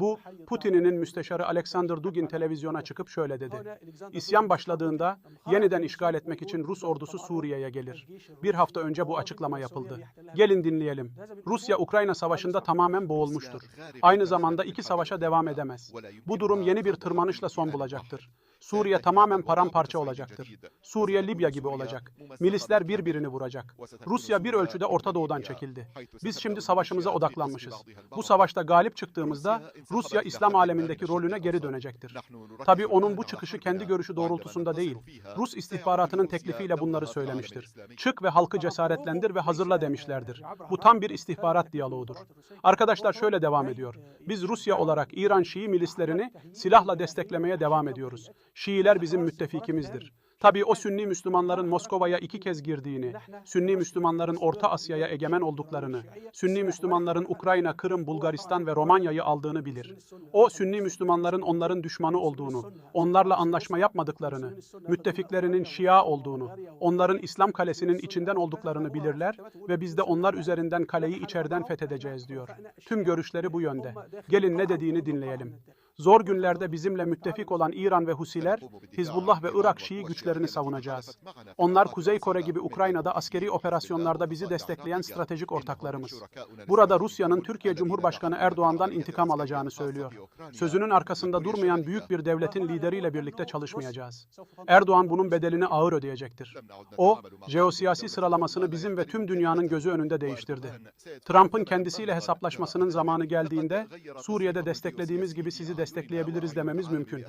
Bu Putin'in müsteşarı Alexander Dugin televizyona çıkıp şöyle dedi. İsyan başladığında yeniden işgal etmek için Rus ordusu Suriye'ye gelir. Bir hafta önce bu açıklama yapıldı. Gelin dinleyelim. Rusya Ukrayna savaşında tamamen boğulmuştur. Aynı zamanda iki savaşa devam edemez. Bu durum yeni bir tırmanışla son bulacaktır. Suriye tamamen paramparça olacaktır. Suriye Libya gibi olacak. Milisler birbirini vuracak. Rusya bir ölçüde Orta Doğu'dan çekildi. Biz şimdi savaşımıza odaklanmışız. Bu savaşta galip çıktığımızda Rusya İslam alemindeki rolüne geri dönecektir. Tabii onun bu çıkışı kendi görüşü doğrultusunda değil. Rus istihbaratının teklifiyle bunları söylemiştir. Çık ve halkı cesaretlendir ve hazırla demişlerdir. Bu tam bir istihbarat diyaloğudur. Arkadaşlar şöyle devam ediyor. Biz Rusya olarak İran Şii milislerini silahla desteklemeye devam ediyoruz. Şiiler bizim müttefikimizdir. Tabii o Sünni Müslümanların Moskova'ya iki kez girdiğini, Sünni Müslümanların Orta Asya'ya egemen olduklarını, Sünni Müslümanların Ukrayna, Kırım, Bulgaristan ve Romanya'yı aldığını bilir. O Sünni Müslümanların onların düşmanı olduğunu, onlarla anlaşma yapmadıklarını, müttefiklerinin Şia olduğunu, onların İslam kalesinin içinden olduklarını bilirler ve biz de onlar üzerinden kaleyi içeriden fethedeceğiz diyor. Tüm görüşleri bu yönde. Gelin ne dediğini dinleyelim. Zor günlerde bizimle müttefik olan İran ve Husiler, Hizbullah ve Irak Şii güçlerini savunacağız. Onlar Kuzey Kore gibi Ukrayna'da askeri operasyonlarda bizi destekleyen stratejik ortaklarımız. Burada Rusya'nın Türkiye Cumhurbaşkanı Erdoğan'dan intikam alacağını söylüyor. Sözünün arkasında durmayan büyük bir devletin lideriyle birlikte çalışmayacağız. Erdoğan bunun bedelini ağır ödeyecektir. O, jeosiyasi sıralamasını bizim ve tüm dünyanın gözü önünde değiştirdi. Trump'ın kendisiyle hesaplaşmasının zamanı geldiğinde Suriye'de desteklediğimiz gibi sizi destekleyebiliriz dememiz mümkün.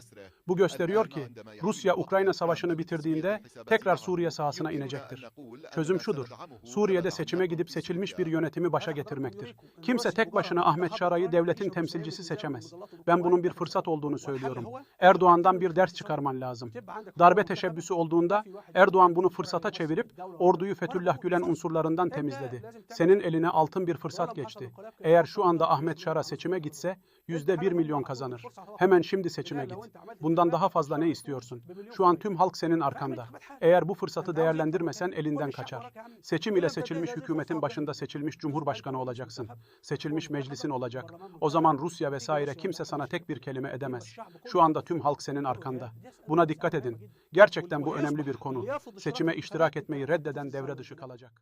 Bu gösteriyor ki Rusya Ukrayna savaşını bitirdiğinde tekrar Suriye sahasına inecektir. Çözüm şudur. Suriye'de seçime gidip seçilmiş bir yönetimi başa getirmektir. Kimse tek başına Ahmet Şara'yı devletin temsilcisi seçemez. Ben bunun bir fırsat olduğunu söylüyorum. Erdoğan'dan bir ders çıkarman lazım. Darbe teşebbüsü olduğunda Erdoğan bunu fırsata çevirip orduyu Fethullah Gülen unsurlarından temizledi. Senin eline altın bir fırsat geçti. Eğer şu anda Ahmet Şara seçime gitse yüzde bir milyon kazanır. Hemen şimdi seçime git. Bundan daha fazla ne istiyorsun? Şu an tüm halk senin arkanda. Eğer bu fırsatı değerlendirmesen elinden kaçar. Seçim ile seçilmiş hükümetin başında seçilmiş cumhurbaşkanı olacaksın. Seçilmiş meclisin olacak. O zaman Rusya vesaire kimse sana tek bir kelime edemez. Şu anda tüm halk senin arkanda. Buna dikkat edin. Gerçekten bu önemli bir konu. Seçime iştirak etmeyi reddeden devre dışı kalacak.